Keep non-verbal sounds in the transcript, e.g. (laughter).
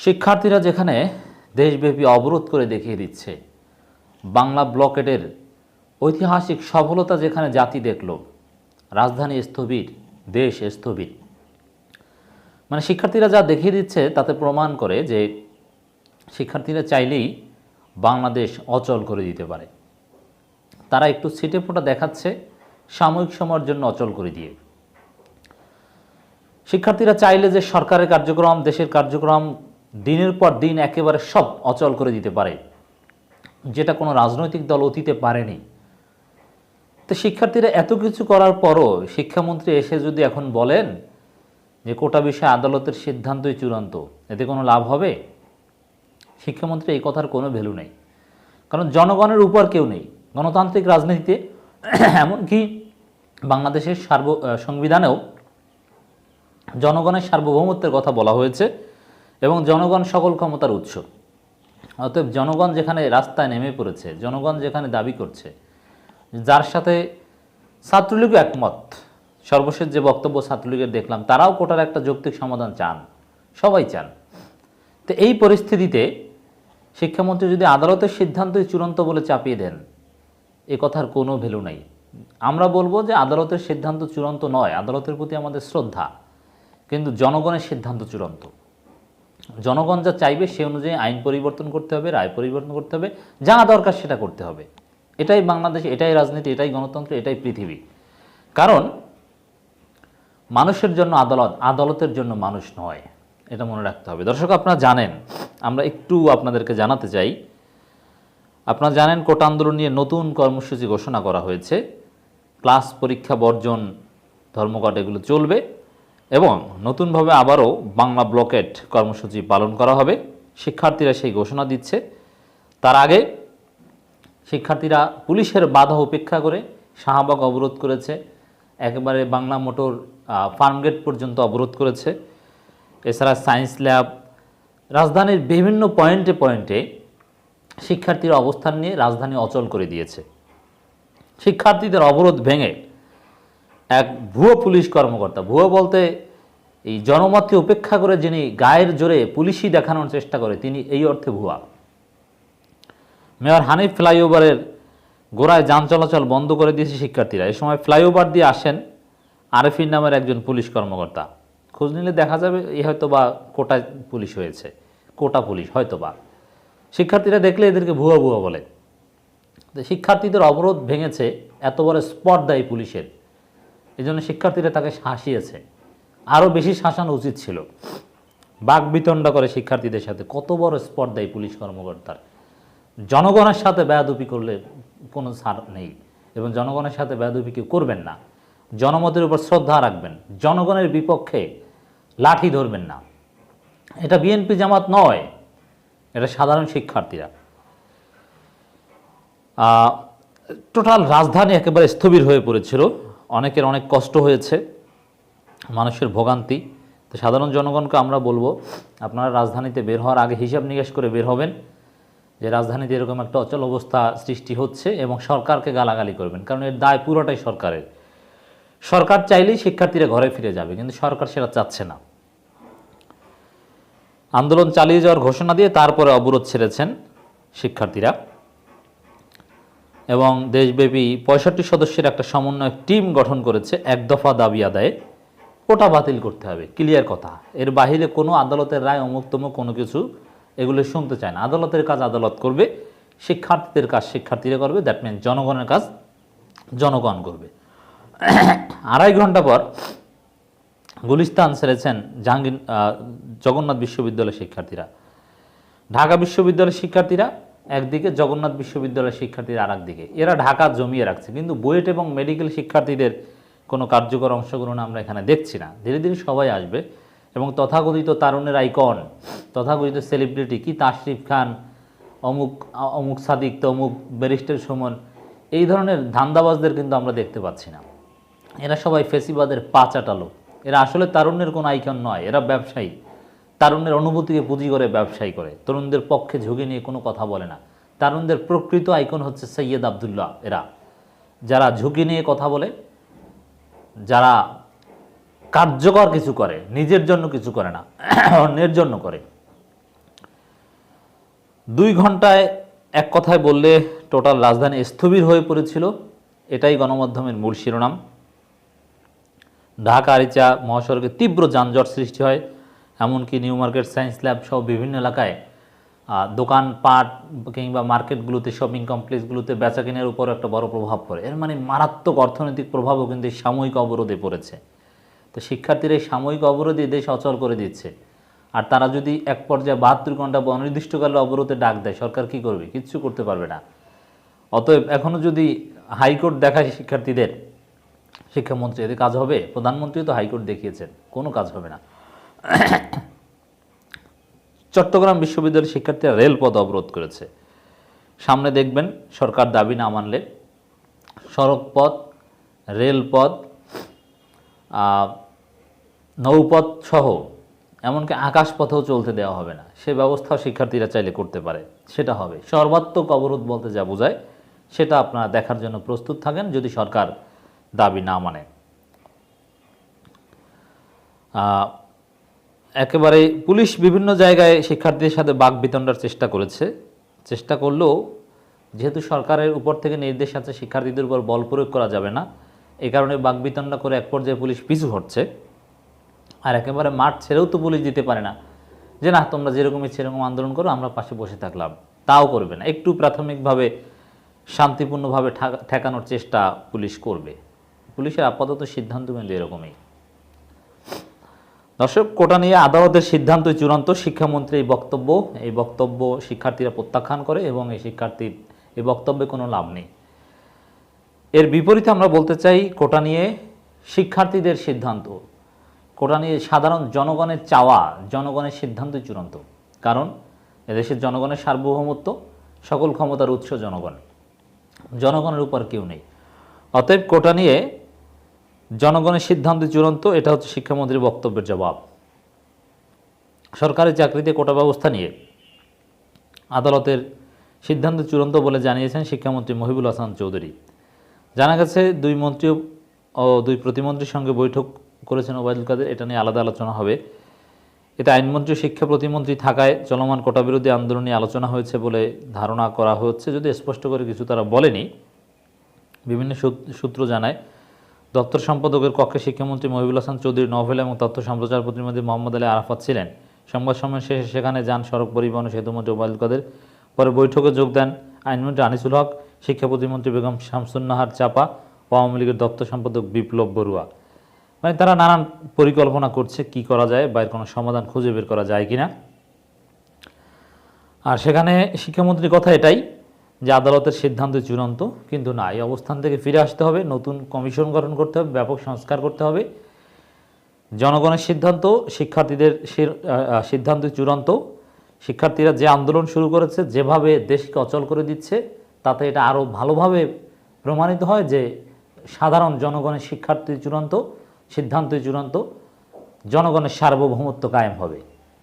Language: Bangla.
শিক্ষার্থীরা যেখানে দেশব্যাপী অবরোধ করে দেখিয়ে দিচ্ছে, বাংলা ব্লকেটের ঐতিহাসিক সফলতা যেখানে জাতি দেখল, রাজধানী স্থবির, দেশ স্থবির। মানে শিক্ষার্থীরা যা দেখিয়ে দিচ্ছে তাতে প্রমাণ করে যে শিক্ষার্থীরা চাইলেই বাংলাদেশ অচল করে দিতে পারে। তারা একটু ছিটে ফোটা দেখাচ্ছে, সাময়িক সময়ের জন্য অচল করে দিয়ে। শিক্ষার্থীরা চাইলে যে সরকারের কার্যক্রম, দেশের কার্যক্রম দিনের পর দিন একেবারে সব অচল করে দিতে পারে, যেটা কোনো রাজনৈতিক দল অতীতে পারেনি। তো শিক্ষার্থীরা এত কিছু করার পরও শিক্ষামন্ত্রী এসে যদি এখন বলেন যে কোটা বিষয়ে আদালতের সিদ্ধান্তই চূড়ান্ত, এতে কোনো লাভ হবে? শিক্ষামন্ত্রী এই কথার কোনো ভ্যালু নেই। কারণ জনগণের উপর কেউ নেই। গণতান্ত্রিক রাজনীতিতে (clears throat) এমনকি বাংলাদেশের সার্ব সংবিধানেও জনগণের সার্বভৌমত্বের কথা বলা হয়েছে। এবং জনগণ সকল ক্ষমতার উৎস। অতএব জনগণ যেখানে রাস্তায় নেমে পড়েছে, জনগণ যেখানে দাবি করছে, যার সাথে ছাত্রলীগও একমত। সর্বশেষ যে বক্তব্য ছাত্রলীগের দেখলাম, তারাও কোটার একটা যৌক্তিক সমাধান চান। সবাই চান। তো এই পরিস্থিতিতে শিক্ষামন্ত্রী যদি আদালতের সিদ্ধান্তই চূড়ান্ত বলে চাপিয়ে দেন, এ কথার কোনো ভ্যালু নাই। আমরা বলব যে আদালতের সিদ্ধান্ত চূড়ান্ত নয়, আদালতের প্রতি আমাদের শ্রদ্ধা। কিন্তু জনগণের সিদ্ধান্ত চূড়ান্ত। জনগণ যা চাইবে সে অনুযায়ী আইন পরিবর্তন করতে হবে, রায় পরিবর্তন করতে হবে যা দরকার সেটা করতে হবে। এটাই বাংলাদেশ, এটাই রাজনীতি, এটাই গণতন্ত্র, এটাই পৃথিবী। কারণ মানুষের জন্য আদালত, আদালতের জন্য মানুষ নয়, এটা মনে রাখতে হবে। দর্শক, আপনারা জানেন, আমরা একটু আপনাদেরকে জানাতে চাই। আপনারা জানেন, কোটা আন্দোলন নিয়ে নতুন কর্মসূচি ঘোষণা করা হয়েছে। ক্লাস পরীক্ষা বর্জন ধর্মঘট এগুলো চলবে। এবং নতুনভাবে আবারও বাংলা ব্লকেট কর্মসূচি পালন করা হবে। শিক্ষার্থীরা সেই ঘোষণা দিচ্ছে। তার আগে শিক্ষার্থীরা পুলিশের বাধা উপেক্ষা করে শাহবাগ অবরোধ করেছে। একেবারে বাংলা মোটর ফার্মগেট পর্যন্ত অবরোধ করেছে। এছাড়া সায়েন্স ল্যাব, রাজধানীর বিভিন্ন পয়েন্টে পয়েন্টে শিক্ষার্থীরা অবস্থান নিয়ে রাজধানী অচল করে দিয়েছে। শিক্ষার্থীদের অবরোধ ভেঙে এক ভুয়ো পুলিশ কর্মকর্তা। ভুয়ো বলতে এই জনমতকে উপেক্ষা করে যিনি গায়ের জোরে পুলিশই দেখানোর চেষ্টা করে, তিনি এই অর্থে ভুয়া। মেয়র হানিফ ফ্লাইওভারের গোড়ায় যান চলাচল বন্ধ করে দিয়েছে শিক্ষার্থীরা। এই সময় ফ্লাইওভার দিয়ে আসেন আরেফিন নামের একজন পুলিশ কর্মকর্তা। খোঁজ নিলে দেখা যাবে এ হয়তো বা কোটা পুলিশ হয়েছে, কোটা পুলিশ হয়তো বা শিক্ষার্থীরা দেখলে এদেরকে ভুয়া ভুয়া বলে। শিক্ষার্থীদের অবরোধ ভেঙেছে, এত বড় স্পট দেয় পুলিশের। এই জন্য শিক্ষার্থীরা তাকে শাসিয়েছে। আরও বেশি শাসানো উচিত ছিল। বাক বিতণ্ডা করে শিক্ষার্থীদের সাথে। কত বড় দেয় পুলিশ কর্মকর্তার। জনগণের সাথে বেয়াদুপি করলে কোনো ছাড় নেই এবং জনগণের সাথে বেয়াদুপি কেউ করবেন না। জনমতের উপর শ্রদ্ধা রাখবেন। জনগণের বিপক্ষে লাঠি ধরবেন না। এটা বিএনপি জামাত নয়, এটা সাধারণ শিক্ষার্থীরা। টোটাল রাজধানী একেবারে স্থবির হয়ে পড়েছিল। অনেকের অনেক কষ্ট হয়েছে, মানুষের ভোগান্তি। তো সাধারণ জনগণকে আমরা বলব, আপনারা রাজধানীতে বের হওয়ার আগে হিসাব নিকাশ করে বের হবেন যে রাজধানীতে এরকম একটা অচল অবস্থা সৃষ্টি হচ্ছে এবং সরকারকে গালাগালি করবেন, কারণ এর দায় পুরোটাই সরকারের। সরকার চাইলেই শিক্ষার্থীরা ঘরে ফিরে যাবে, কিন্তু সরকার সেটা চাচ্ছে না। আন্দোলন চালিয়ে যাওয়ার ঘোষণা দিয়ে তারপরে অবরোধ ছেড়েছেন শিক্ষার্থীরা। এবং দেশব্যাপী পঁয়ষট্টি সদস্যের একটা সমন্বয় টিম গঠন করেছে, এক দফা দাবি আদায়ে। ওটা বাতিল করতে হবে, ক্লিয়ার কথা। এর বাহিরে কোনো আদালতের রায় অমুক্তম কোনো কিছু এগুলো শুনতে চায় না। আদালতের কাজ আদালত করবে, শিক্ষার্থীদের কাজ শিক্ষার্থীরা করবে দ্যাট মিন জনগণের কাজ জনগণ করবে। আড়াই ঘণ্টা পর গুলিস্তান ছেড়েছেন জাহাঙ্গীর জগন্নাথ বিশ্ববিদ্যালয়ের শিক্ষার্থীরা। ঢাকা বিশ্ববিদ্যালয়ের শিক্ষার্থীরা একদিকে জগন্নাথ বিশ্ববিদ্যালয়ের শিক্ষার্থীরা আর একদিকে এরা ঢাকা জমিয়ে রাখছে, কিন্তু বুয়েট এবং মেডিকেল শিক্ষার্থীদের কোনো কার্যকর অংশগ্রহণ আমরা এখানে দেখছি না। ধীরে ধীরে সবাই আসবে এবং তথাকথিত তারুণের আইকন, তথাকথিত সেলিব্রিটি কি তাশরিফ খান, অমুক অমুক সাদিক তমুক, ব্যারিস্টার সুমন, এই ধরনের ধান্দাবাজদের কিন্তু আমরা দেখতে পাচ্ছি না। এরা সবাই ফেসিবাদের পা চাটালো এরা আসলে তারুণ্যের কোনো আইকন নয়, এরা ব্যবসায়ী। তারুণ্যের অনুভূতিকে পুঁজি করে ব্যবসায়ী করে। তরুণদের পক্ষে ঝুঁকি নিয়ে কোনো কথা বলে না। তারুণদের প্রকৃত আইকন হচ্ছে সৈয়দ আবদুল্লাহ। এরা যারা ঝুঁকি নিয়ে কথা বলে, যারা কার্যকর কিছু করে, নিজের জন্য কিছু করে না, অন্যের জন্য করে। দুই ঘন্টায় এক কথায় বললে টোটাল রাজধানী স্থবির হয়ে পড়েছিল। এটাই গণমাধ্যমের মূল শিরোনাম। ঢাকা, আরিচা মহাসড়কে তীব্র যানজট সৃষ্টি হয়। এমনকি নিউ মার্কেট, সায়েন্স ল্যাব সহ বিভিন্ন এলাকায় দোকান পাট কিংবা মার্কেটগুলোতে, শপিং কমপ্লেক্সগুলোতে বেচা কেনার উপর একটা বড় প্রভাব পড়ে। এর মানে মারাত্মক অর্থনৈতিক প্রভাবও কিন্তু এই সাময়িক অবরোধে পড়েছে। তো শিক্ষার্থীরা এই সাময়িক অবরোধে দেশ অচল করে দিচ্ছে। আর তারা যদি এক পর্যায়ে বাহাত্তর ঘণ্টা বা অনির্দিষ্টকালে অবরোধে ডাক দেয়, সরকার কি করবে? কিচ্ছু করতে পারবে না। অতএব এখনও যদি হাইকোর্ট দেখায় শিক্ষার্থীদের, শিক্ষামন্ত্রী, এতে কাজ হবে? প্রধানমন্ত্রী তো হাইকোর্ট দেখিয়েছেন, কোনো কাজ হবে না। চট্টগ্রাম বিশ্ববিদ্যালয়ের শিক্ষার্থীরা রেলপথ অবরোধ করেছে। সামনে দেখবেন, সরকার দাবি না মানলে সড়কপথ, রেলপথ নৌপথ সহ এমনকি আকাশপথেও চলতে দেওয়া হবে না। সে ব্যবস্থাও শিক্ষার্থীরা চাইলে করতে পারে। সেটা হবে। সর্বাত্মক অবরোধ বলতে যা বোঝায়, সেটা আপনারা দেখার জন্য প্রস্তুত থাকেন যদি সরকার দাবি না মানে। একেবারে পুলিশ বিভিন্ন জায়গায় শিক্ষার্থীদের সাথে বাঘ বিতণ্ডার চেষ্টা করেছে। চেষ্টা করলেও যেহেতু সরকারের উপর থেকে নির্দেশ আছে, শিক্ষার্থীদের উপর বল প্রয়োগ করা যাবে না এই কারণে বাঘ বিতণ্ডা করে এক পর্যায়ে পুলিশ পিছু হটছে। আর একেবারে মাঠ ছেড়েও তো পুলিশ দিতে পারে না। যে না, তোমরা যেরকম ইচ্ছে সেরকম আন্দোলন করো, আমরা পাশে বসে থাকলাম। তাও করবে না। একটু প্রাথমিকভাবে শান্তিপূর্ণভাবে ঠেকানোর চেষ্টা পুলিশ করবে। পুলিশের আপাতত সিদ্ধান্ত কিন্তু এরকমই। দর্শক, কোটা নিয়ে আদালতের সিদ্ধান্তই চূড়ান্ত। শিক্ষামন্ত্রী এই বক্তব্য এই বক্তব্য শিক্ষার্থীরা প্রত্যাখ্যান করে এবং এই শিক্ষার্থীর এই বক্তব্যে কোনো লাভ নেই। এর বিপরীতে আমরা বলতে চাই, কোটা নিয়ে শিক্ষার্থীদের সিদ্ধান্ত। কোটা নিয়ে সাধারণ জনগণের চাওয়া, জনগণের সিদ্ধান্তই চূড়ান্ত। কারণ, এদেশের জনগণের সার্বভৌমত্ব সকল ক্ষমতার উৎস জনগণ। জনগণের উপর কেউ নেই। অতএব কোটা নিয়ে জনগণের সিদ্ধান্ত চূড়ান্ত, এটা হচ্ছে শিক্ষামন্ত্রীর বক্তব্যের জবাব। সরকারি চাকরিতে কোটা ব্যবস্থা নিয়ে আদালতের সিদ্ধান্ত চূড়ান্ত বলে জানিয়েছেন শিক্ষামন্ত্রী মহিবুল হাসান চৌধুরী। জানা গেছে, দুই মন্ত্রী ও দুই প্রতিমন্ত্রীর সঙ্গে বৈঠক করেছেন ওবায়দুল কাদের, এটা নিয়ে আলাদা আলোচনা হবে। এতে আইনমন্ত্রী, শিক্ষা প্রতিমন্ত্রী থাকায় চলমান কোটা বিরোধী আন্দোলন নিয়ে আলোচনা হয়েছে বলে ধারণা করা হচ্ছে। যদি স্পষ্ট করে কিছু তারা বলেনি, বিভিন্ন সূত্র জানায় দপ্তর সম্পাদকের কক্ষে শিক্ষামন্ত্রী মহিবুল হাসান চৌধুরী নভেল এবং তথ্য সম্প্রচার প্রতিমন্ত্রী মোহাম্মদ আলী আরাফাত ছিলেন। সংবাদ সম্মেলন শেষে সেখানে যান সড়ক পরিবহন ও সেতুমন্ত্রী ওবায়দুল কাদের। পরে বৈঠকে যোগ দেন আইনমন্ত্রী আনিসুল হক, শিক্ষা প্রতিমন্ত্রী বেগম শামসুন্নাহার চাপা ও আওয়ামী লীগের দপ্তর সম্পাদক বিপ্লব বড়ুয়া। মানে তারা নানান পরিকল্পনা করছে, কি করা যায়, বা কোনো সমাধান খুঁজে বের করা যায় কিনা। আর সেখানে শিক্ষামন্ত্রীর কথা এটাই যে আদালতের সিদ্ধান্ত চূড়ান্ত, কিন্তু না, এই অবস্থান থেকে ফিরে আসতে হবে, নতুন কমিশন গঠন করতে হবে, ব্যাপক সংস্কার করতে হবে। জনগণের সিদ্ধান্ত, শিক্ষার্থীদের সিদ্ধান্ত চূড়ান্ত। শিক্ষার্থীরা যে আন্দোলন শুরু করেছে, যেভাবে দেশকে অচল করে দিচ্ছে, তাতে এটা আরও ভালোভাবে প্রমাণিত হয় যে সাধারণ জনগণের শিক্ষার্থী চূড়ান্ত সিদ্ধান্ত চূড়ান্ত, জনগণের সার্বভৌমত্ব কায়েম হবে।